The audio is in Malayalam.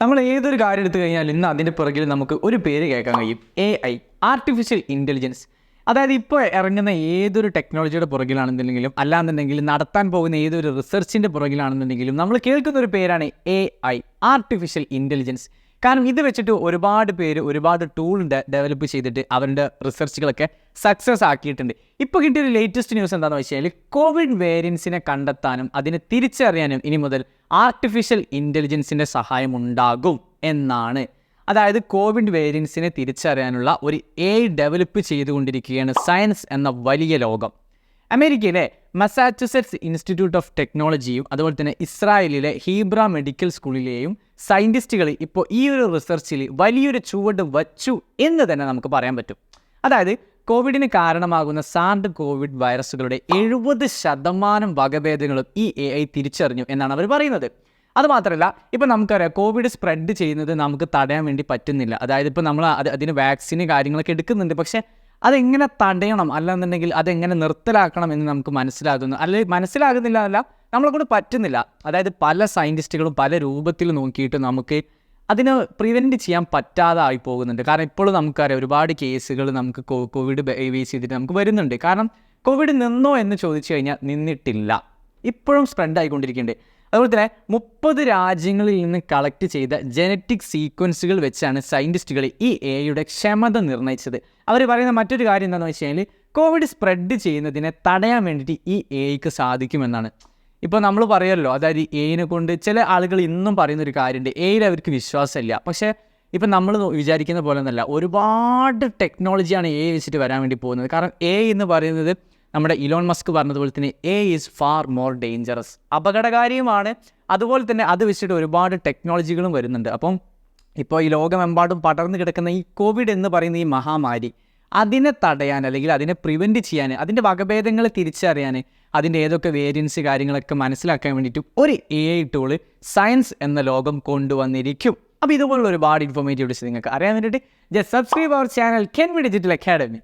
നമ്മൾ ഏതൊരു കാര്യം എടുത്തു കഴിഞ്ഞാൽ ഇന്ന് അതിന്റെ പുറകിൽ നമുക്ക് ഒരു പേര് കേൾക്കാൻ കഴിയും. എ ഐ ആർട്ടിഫിഷ്യൽ ഇന്റലിജൻസ് അതായത് ഇപ്പോൾ ഇറങ്ങുന്ന ഏതൊരു ടെക്നോളജിയുടെ പുറകിലാണെന്നുണ്ടെങ്കിലും അല്ലാന്നുണ്ടെങ്കിൽ നടത്താൻ പോകുന്ന ഏതൊരു റിസർച്ചിന്റെ പുറകിലാണെന്നുണ്ടെങ്കിലും നമ്മൾ കേൾക്കുന്ന ഒരു പേരാണ് എ ഐ ആർട്ടിഫിഷ്യൽ ഇന്റലിജൻസ് കാരണം ഇത് വെച്ചിട്ട് ഒരുപാട് പേര് ഒരുപാട് ടൂൾ ഡെവലപ്പ് ചെയ്തിട്ട് അവരുടെ റിസർച്ചുകളൊക്കെ സക്സസ് ആക്കിയിട്ടുണ്ട്. ഇപ്പോൾ കിട്ടിയൊരു ലേറ്റസ്റ്റ് ന്യൂസ് എന്താണെന്ന് വെച്ച് കഴിഞ്ഞാൽ കോവിഡ് വേരിയൻസിനെ കണ്ടെത്താനും അതിനെ തിരിച്ചറിയാനും ഇനി മുതൽ ആർട്ടിഫിഷ്യൽ ഇന്റലിജൻസിന്റെ സഹായം ഉണ്ടാകും എന്നാണ്. അതായത് കോവിഡ് വേരിയൻസിനെ തിരിച്ചറിയാനുള്ള ഒരു എ ഡെവലപ്പ് ചെയ്തുകൊണ്ടിരിക്കുകയാണ് സയൻസ് എന്ന വലിയ ലോകം. അമേരിക്കയിലെ മസാച്ചുസെറ്റ്സ് ഇൻസ്റ്റിറ്റ്യൂട്ട് ഓഫ് ടെക്നോളജിയും അതുപോലെ തന്നെ ഇസ്രായേലിലെ ഹീബ്ര മെഡിക്കൽ സ്കൂളിലെയും സയന്റിസ്റ്റുകൾ ഇപ്പോൾ ഈ ഒരു റിസർച്ചിൽ വലിയൊരു ചുവട് വച്ചു എന്ന് തന്നെ നമുക്ക് പറയാൻ പറ്റും. അതായത് കോവിഡിന് കാരണമാകുന്ന സാർഡ് കോവിഡ് വൈറസുകളുടെ എഴുപത് ശതമാനം വകഭേദങ്ങളും ഈ എ ഐ തിരിച്ചറിഞ്ഞു എന്നാണ് അവർ പറയുന്നത്. അതുമാത്രമല്ല ഇപ്പം നമുക്കറിയാം കോവിഡ് സ്പ്രെഡ് ചെയ്യുന്നത് നമുക്ക് തടയാൻ വേണ്ടി പറ്റുന്നില്ല. അതായത് ഇപ്പോൾ നമ്മൾ അത് അതിന് വാക്സിന് കാര്യങ്ങളൊക്കെ എടുക്കുന്നുണ്ട്. പക്ഷേ അതെങ്ങനെ തടയണം? അല്ലാന്നുണ്ടെങ്കിൽ അതെങ്ങനെ നിർത്തലാക്കണം എന്ന് നമുക്ക് മനസ്സിലാകുന്നു. അല്ലെങ്കിൽ മനസ്സിലാകുന്നില്ല അല്ല നമ്മളെ കൊണ്ട് പറ്റുന്നില്ല. അതായത് പല സയന്റിസ്റ്റുകളും പല രൂപത്തിൽ നോക്കിയിട്ട് നമുക്ക് അതിന് പ്രിവെന്റ് ചെയ്യാൻ പറ്റാതെ ആയി പോകുന്നുണ്ട്. കാരണം ഇപ്പോഴും നമുക്കറിയാം ഒരുപാട് കേസുകൾ നമുക്ക് കോവിഡ് ബേസ് ചെയ്തിട്ട് നമുക്ക് വരുന്നുണ്ട്. കാരണം കോവിഡ് നിന്നോ എന്ന് ചോദിച്ചു കഴിഞ്ഞാൽ നിന്നിട്ടില്ല. ഇപ്പോഴും സ്പ്രെഡ് ആയിക്കൊണ്ടിരിക്കുന്നുണ്ട്. അതുപോലെ തന്നെ മുപ്പത് രാജ്യങ്ങളിൽ നിന്ന് കളക്ട് ചെയ്ത ജനറ്റിക് സീക്വൻസുകൾ വെച്ചാണ് സയന്റിസ്റ്റുകൾ ഈ എയുടെ ക്ഷമത നിർണയിച്ചത്. അവർ പറയുന്ന മറ്റൊരു കാര്യം എന്താണെന്ന് വെച്ച് കഴിഞ്ഞാൽ കോവിഡ് സ്പ്രെഡ് ചെയ്യുന്നതിനെ തടയാൻ വേണ്ടിയിട്ട് ഈ എയ്ക്ക് സാധിക്കുമെന്നാണ്. ഇപ്പോൾ നമ്മൾ പറയുമല്ലോ അതായത് എയിനെ കൊണ്ട് ചില ആളുകൾ ഇന്നും പറയുന്ന ഒരു കാര്യമുണ്ട് എയിൽ അവർക്ക് വിശ്വാസമില്ല. പക്ഷേ ഇപ്പം നമ്മൾ വിചാരിക്കുന്ന പോലെ ഒന്നല്ല. ഒരുപാട് ടെക്നോളജിയാണ് എ വെച്ചിട്ട് വരാൻ വേണ്ടി പോകുന്നത്. കാരണം എ എന്ന് പറയുന്നത് നമ്മുടെ ഇലോൺ മസ്ക് പറഞ്ഞതുപോലെ തന്നെ A is far more dangerous അപകടകാരിയുമാണ്. അതുപോലെ തന്നെ അത് വെച്ചിട്ട് ഒരുപാട് ടെക്നോളജികളും വരുന്നുണ്ട്. അപ്പം ഇപ്പോൾ ഈ ലോകമെമ്പാടും പടർന്നു കിടക്കുന്ന ഈ കോവിഡ് എന്ന് പറയുന്ന ഈ മഹാമാരി അതിനെ തടയാൻ അല്ലെങ്കിൽ അതിനെ പ്രിവെന്റ് ചെയ്യാൻ അതിന്റെ വകഭേദങ്ങൾ തിരിച്ചറിയാൻ അതിന്റെ ഏതൊക്കെ വേരിയൻസ് കാര്യങ്ങളൊക്കെ മനസ്സിലാക്കാൻ വേണ്ടിയിട്ട് ഒരു എ ഐ ടൂൾ സയൻസ് എന്ന ലോകം കൊണ്ടുവന്നിരിക്കും. അപ്പോൾ ഇതുപോലുള്ള ഒരുപാട് ഇൻഫോർമേറ്റീവ് നിങ്ങൾക്ക് അറിയാൻ വേണ്ടിയിട്ട് just subscribe our channel Ken V digital academy